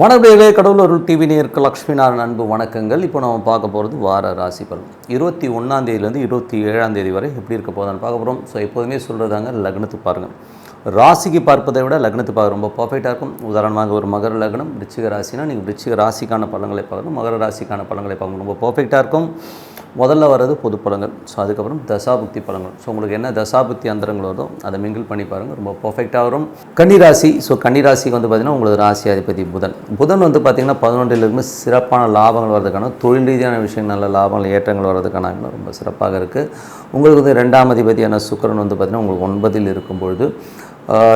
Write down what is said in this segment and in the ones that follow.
வணக்கங்களே கடவுளூர் TV நேருக்கு லக்ஷ்மி அன்பு வணக்கங்கள். இப்போ நம்ம பார்க்க போகிறது வார ராசி பலன். இருபத்தி ஒன்றாம் தேதியிலேருந்து இருபத்தி ஏழாம் தேதி வரை எப்படி இருக்க போதான்னு பார்க்க போகிறோம் ஸோ எப்போதுமே சொல்கிறதாங்க லக்னத்துக்கு பாருங்கள் ராசிக்கு பார்ப்பதை விட லக்னத்து பார்க்க ரொம்ப பர்ஃபெக்டாக இருக்கும். உதாரணமாக ஒரு மகர லக்னம் விருச்சிக ராசினா நீங்கள் விருச்சிக ராசிக்கான பழங்களை பார்க்கணும். மகர ராசிக்கான பழங்களை பார்க்கணும். ரொம்ப பர்ஃபெக்டாக இருக்கும். முதல்ல வர்றது பொது பழங்கள் ஸோ அதுக்கப்புறம் தசாபுக்தி பழங்கள் ஸோ உங்களுக்கு என்ன தசாபுக்தி அந்தரங்கள் வருதோ அதை மிங்கிள் பண்ணி பாருங்கள் ரொம்ப பர்ஃபெக்டாக வரும். கன்னிராசி. ஸோ கன்னிராசிக்கு வந்து பார்த்திங்கன்னா உங்களுக்கு ராசி அதிபதி புதன். புதன் வந்து பார்த்திங்கன்னா பதினொன்றிலிருந்து சிறப்பான லாபங்கள் வர்றதுக்கான தொழில் ரீதியான விஷயம் நல்ல லாபங்கள் ஏற்றங்கள் வர்றதுக்கான ரொம்ப சிறப்பாக இருக்குது உங்களுக்கு வந்து ரெண்டாம் அதிபதியான சுக்கரன் வந்து பார்த்திங்கன்னா உங்களுக்கு ஒன்பதில் இருக்கும் பொழுது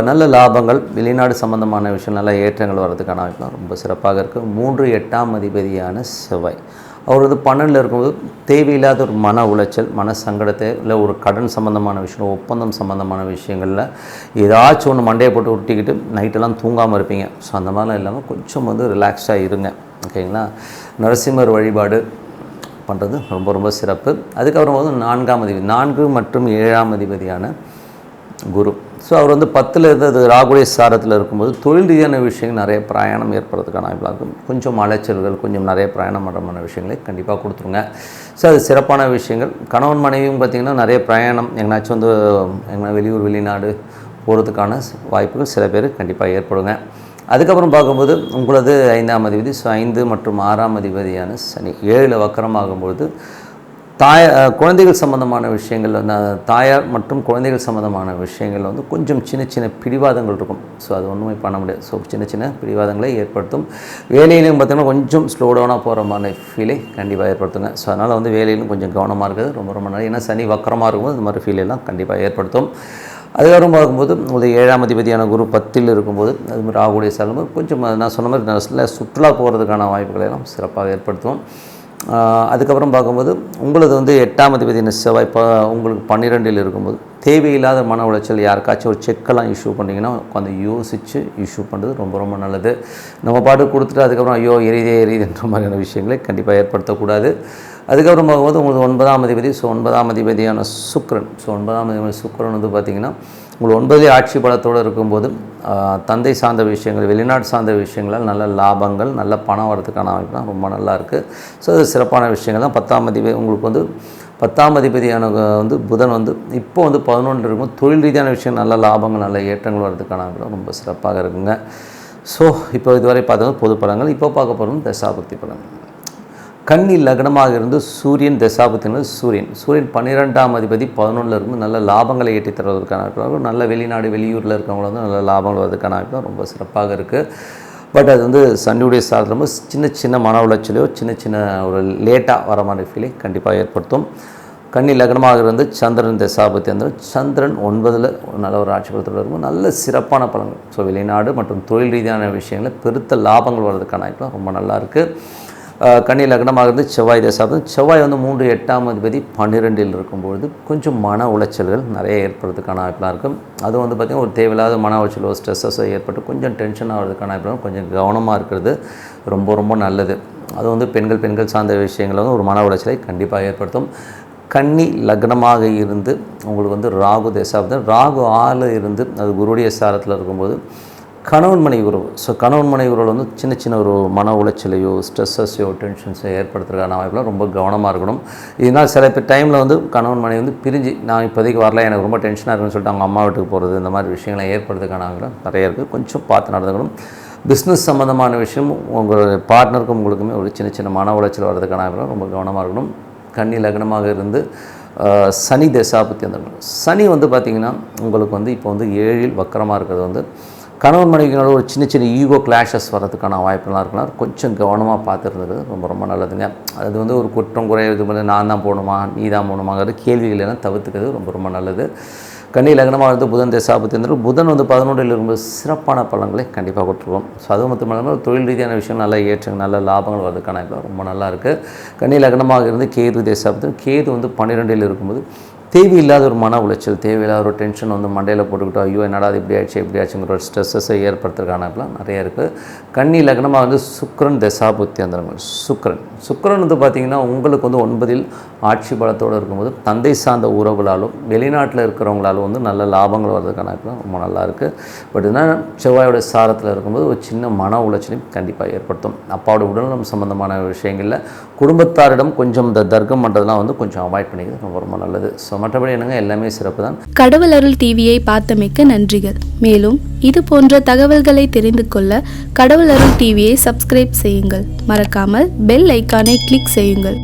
நல்ல லாபங்கள் வெளிநாடு சம்பந்தமான விஷயம் நல்ல ஏற்றங்கள் வர்றதுக்கான வாய்ப்புலாம் ரொம்ப சிறப்பாக இருக்குது மூன்று எட்டாம் அதிபதியான செவ்வாய். அவர் வந்து பன்னெண்டில் இருக்கும்போது தேவையில்லாத ஒரு மன உளைச்சல் மன சங்கடத்தை இல்லை ஒரு கடன் சம்மந்தமான விஷயம் ஒப்பந்தம் சம்மந்தமான விஷயங்களில் ஏதாச்சும் ஒன்று மண்டையை போட்டு உருட்டிக்கிட்டு நைட்டெல்லாம் தூங்காமல் இருப்பீங்க. ஸோ அந்த மாதிரிலாம் இல்லாமல் கொஞ்சம் வந்து ரிலாக்ஸாக இருங்க. ஓகேங்களா நரசிம்மர் வழிபாடு பண்ணுறது ரொம்ப ரொம்ப சிறப்பு. அதுக்கப்புறம் வந்து நான்காம் அதிபதி நான்கு மற்றும் ஏழாம் அதிபதியான குரு. ஸோ அவர் வந்து பத்தில் இருந்தது ராகுடைய சாரத்தில் இருக்கும்போது தொழில் ரீதியான விஷயங்கள் நிறைய பிரயாணம் ஏற்படுறதுக்கான இருக்கும். கொஞ்சம் அலைச்சல்கள் கொஞ்சம் நிறைய பிரயாணம் பண்ணுறமான விஷயங்களை கண்டிப்பாக கொடுத்துருங்க. ஸோ அது சிறப்பான விஷயங்கள். கணவன் மனைவியும் பார்த்திங்கன்னா நிறைய பிரயாணம் எங்கனாச்சும் வந்து எங்கன்னா வெளியூர் வெளிநாடு போகிறதுக்கான வாய்ப்புகள் சில பேர் கண்டிப்பாக ஏற்படுங்க. அதுக்கப்புறம் பார்க்கும்போது உங்களது ஐந்தாம் அதிபதி ஸோ ஐந்து மற்றும் ஆறாம் அதிபதியான சனி ஏழில் வக்கரமாகும்பொழுது தாய குழந்தைகள் சம்மந்தமான விஷயங்கள் வந்து தாயார் மற்றும் குழந்தைகள் சம்மந்தமான விஷயங்கள் வந்து கொஞ்சம் சின்ன சின்ன பிடிவாதங்கள் இருக்கும். ஸோ அது ஒன்றுமே பண்ண முடியாது. ஸோ சின்ன சின்ன பிடிவாதங்களை ஏற்படுத்தும். வேலையிலையும் பார்த்தீங்கன்னா கொஞ்சம் ஸ்லோ டவுனாக போகிற மாதிரி ஃபீலை கண்டிப்பாக ஏற்படுத்துங்க. ஸோ அதனால் வந்து வேலையிலும் கொஞ்சம் கவனமாக இருக்கிறது. ரொம்ப ரொம்ப நல்லது. ஏன்னா சனி வக்கரமாக இருக்கும்போது இந்த மாதிரி ஃபீலெல்லாம் கண்டிப்பாக ஏற்படுத்தும். அதுக்கப்புறம் பார்க்கும்போது உங்களுக்கு ஏழாம் அதிபதியான குரு பத்தில் இருக்கும்போது அது மாதிரி ராகுடைய செல்லும்போது கொஞ்சம் நான் சொன்ன மாதிரி நல்ல சுற்றுலா போகிறதுக்கான வாய்ப்புகளை எல்லாம் சிறப்பாக ஏற்படுத்தும். அதுக்கப்புறம் பார்க்கும்போது உங்களது வந்து எட்டாம் அதிபதியின் செவ்வாய் இப்போ உங்களுக்கு பன்னிரெண்டில் இருக்கும்போது தேவையில்லாத மன உளைச்சல் யாருக்காச்சும் ஒரு செக்கெல்லாம் இஷ்யூ பண்ணிங்கன்னா உட்காந்து யோசித்து இஷ்யூ பண்ணுறது ரொம்ப ரொம்ப நல்லது. நம்ம பாட்டு கொடுத்துட்டு அதுக்கப்புறம் ஐயோ எரியுதே எரியுதுன்ற மாதிரியான விஷயங்களை கண்டிப்பாக ஏற்படுத்தக்கூடாது. அதுக்கப்புறம் பார்க்கும்போது உங்களுக்கு ஒன்பதாம் அதிபதி ஸோ ஒன்பதாம் அதிபதியான சுக்ரன் ஸோ ஒன்பதாம் அதிபதி சுக்ரன் வந்து பார்த்திங்கன்னா உங்கள் ஒன்பதே ஆட்சி பலத்தோடு இருக்கும்போது தந்தை சார்ந்த விஷயங்கள் வெளிநாடு சார்ந்த விஷயங்களால் நல்ல லாபங்கள் நல்ல பணம் வரதுக்கான அமைப்புலாம் ரொம்ப நல்லா இருக்குது ஸோ அது சிறப்பான விஷயங்கள் தான். பத்தாம் அதிபதி உங்களுக்கு வந்து பத்தாம் அதிபதியான வந்து புதன் வந்து இப்போ வந்து பதினொன்று இருக்கும் தொழில் ரீதியான விஷயம் நல்ல லாபங்கள் நல்ல ஏற்றங்கள் வர்றதுக்கான வாய்ப்புலாம் ரொம்ப சிறப்பாக இருக்குங்க. ஸோ இப்போ இதுவரை பார்த்தது பொது படங்கள். இப்போ பார்க்க போகிறோம் தசாபக்தி படங்கள். கன்னி லக்னமாக இருந்து சூரியன் தசாபத்தினர் சூரியன். சூரியன் பன்னிரெண்டாம் அதிபதி பதினொன்றில் இருந்து நல்ல லாபங்களை ஏற்றி தருவதற்கான வாய்ப்பு. நல்ல வெளிநாடு வெளியூரில் இருக்கவங்கள வந்து நல்ல லாபங்கள் வருவதற்கான வாய்ப்பு ரொம்ப சிறப்பாக இருக்குது பட் அது வந்து சனியுடைய சாதத்தில் ரொம்ப சின்ன சின்ன மன உளைச்சலையோ சின்ன சின்ன ஒரு லேட்டாக வர மாதிரி ஃபீலை கண்டிப்பாக ஏற்படுத்தும். கன்னி லக்னமாக இருந்து சந்திரன் தசாபத்தி அந்த சந்திரன் ஒன்பதில் நல்ல ஒரு ஆட்சி பலத்தில் இருக்கும். நல்ல சிறப்பான பலன்கள். ஸோ வெளிநாடு மற்றும் தொழில் ரீதியான விஷயங்களில் பெருத்த லாபங்கள் வர்றதுக்கான வாய்ப்புலாம் ரொம்ப நல்லா இருக்குது கன்னி லக்னமாக இருந்து செவ்வாய் தசாப்தம் செவ்வாய் வந்து மூன்று எட்டாம் அதிபதி பன்னிரெண்டில் இருக்கும்பொழுது கொஞ்சம் மன உளைச்சல்கள் நிறைய ஏற்படுறதுக்கான வாய்ப்பெலாம் இருக்கும். அது வந்து பார்த்திங்கன்னா ஒரு தேவையில்லாத மன உளைச்சலோ ஸ்ட்ரெஸ்ஸஸோ ஏற்பட்டு கொஞ்சம் டென்ஷன் ஆகிறதுக்கான வாய்ப்பு கொஞ்சம் கவனமாக இருக்கிறது ரொம்ப ரொம்ப நல்லது. அது வந்து பெண்கள் பெண்கள் சார்ந்த விஷயங்களை வந்து ஒரு மன உளைச்சலை கண்டிப்பாக ஏற்படுத்தும். கன்னி லக்னமாக இருந்து உங்களுக்கு வந்து ராகு தசாப்தம் ராகு ஆறில் இருந்து அது குருடைய சாரத்தில் இருக்கும்போது கணவன் மனைவி உறவு. ஸோ கணவன் மனைவி உறவில் வந்து சின்ன சின்ன ஒரு மன உளைச்சலையோ ஸ்ட்ரெஸ்ஸஸையோ டென்ஷன்ஸோ ஏற்படுத்துறதுக்கான வாய்ப்புலாம் ரொம்ப கவனமாக இருக்கணும். இதனால் சில பேர் டைமில் வந்து கணவன் மனைவி வந்து பிரிஞ்சு நான் இப்போதைக்கு வரல எனக்கு ரொம்ப டென்ஷனாக இருக்குன்னு சொல்லிட்டு அவங்க அம்மா வீட்டுக்கு போகிறது இந்த மாதிரி விஷயங்களை ஏற்படுறதுக்கான நிறைய இருக்குது கொஞ்சம் பார்த்து நடந்துக்கணும். பிஸ்னஸ் சம்மந்தமான விஷயம் உங்கள் பார்ட்னருக்கும் உங்களுக்குமே ஒரு சின்ன சின்ன மன உளைச்சல் வர்றதுக்கான ரொம்ப கவனமாக இருக்கணும். கண்ணி லக்னமாக இருந்து சனி தசாபத்தி வந்துருக்கணும். சனி வந்து பார்த்திங்கன்னா உங்களுக்கு வந்து இப்போ வந்து ஏழில் வக்கரமாக இருக்கிறது வந்து கணவன் மனைவிகளோட ஒரு சின்ன சின்ன ஈகோ கிளாஷஸ் வர்றதுக்கான வாய்ப்புலாம் இருக்கலாம் கொஞ்சம் கவனமாக பார்த்துருந்தது ரொம்ப ரொம்ப நல்லதுங்க. அது வந்து ஒரு குற்றம் குறை இது பண்ணி நான் தான் போகணுமா நீ தான் போகணுமாங்கிற கேள்விகள் எல்லாம் தவிர்த்துக்கிறது ரொம்ப ரொம்ப நல்லது. கன்னி லக்னமாக இருந்து புதன் தசாபத்தி புதன் வந்து பதினொன்றில் இருக்கும்போது சிறப்பான பலன்களை கண்டிப்பாக கொடுத்துருவோம். ஸோ அது மட்டும் இல்லாமல் தொழில் ரீதியான விஷயம் நல்லா ஏற்றங்கள் நல்ல லாபங்கள் வர்றதுக்கான ரொம்ப நல்லா இருக்குது கன்னி லக்னமாக இருந்து கேது தசாபத்தி கேது வந்து பன்னிரெண்டில் இருக்கும்போது தேவையில்லாத ஒரு மன உளைச்சல் தேவையில்லாத ஒரு டென்ஷன் வந்து மண்டையில் போட்டுக்கிட்டோம். ஐயோ என்னடா அது இப்படி ஆச்சு இப்படி ஆச்சுங்கிற ஒரு ஸ்ட்ரெஸ்ஸை ஏற்படுத்துறதுக்கானலாம் நிறைய இருக்குது கன்னி லக்னமாக வந்து சுக்ரன் தசாபுத்தி அந்தரங்கள் சுக்ரன் சுக்ரன் வந்து பார்த்திங்கன்னா உங்களுக்கு வந்து ஒன்பதில் ஆட்சி பலத்தோடு இருக்கும்போது தந்தை சார்ந்த உறவுகளாலும் வெளிநாட்டில் இருக்கிறவங்களாலும் வந்து நல்ல லாபங்கள் வர்றதுக்கான ரொம்ப நல்லா இருக்குது பட் என்ன செவ்வாயோட சாரத்தில் இருக்கும்போது ஒரு சின்ன மன உளைச்சலையும் கண்டிப்பாக ஏற்படுத்தும். அப்பாவோட உடல்நலம் சம்மந்தமான விஷயங்களில் குடும்பத்தாரிடம் கொஞ்சம் இந்த தர்க்கம் பண்ணுறதுலாம் வந்து கொஞ்சம் அவாய்ட் பண்ணிக்கிறது ரொம்ப ரொம்ப நல்லது. ஸோ ஸோ மற்றபடி என்னங்க எல்லாமே சிறப்பு தான். கடவுள் அருள் டிவியை பார்த்தமைக்க நன்றிகள். மேலும் இது போன்ற தகவல்களை தெரிந்து கொள்ள கடவுள் அருள் டிவியை சப்ஸ்கிரைப் செய்யுங்கள். மறக்காமல் பெல் ஐக்கானை கிளிக் செய்யுங்கள்.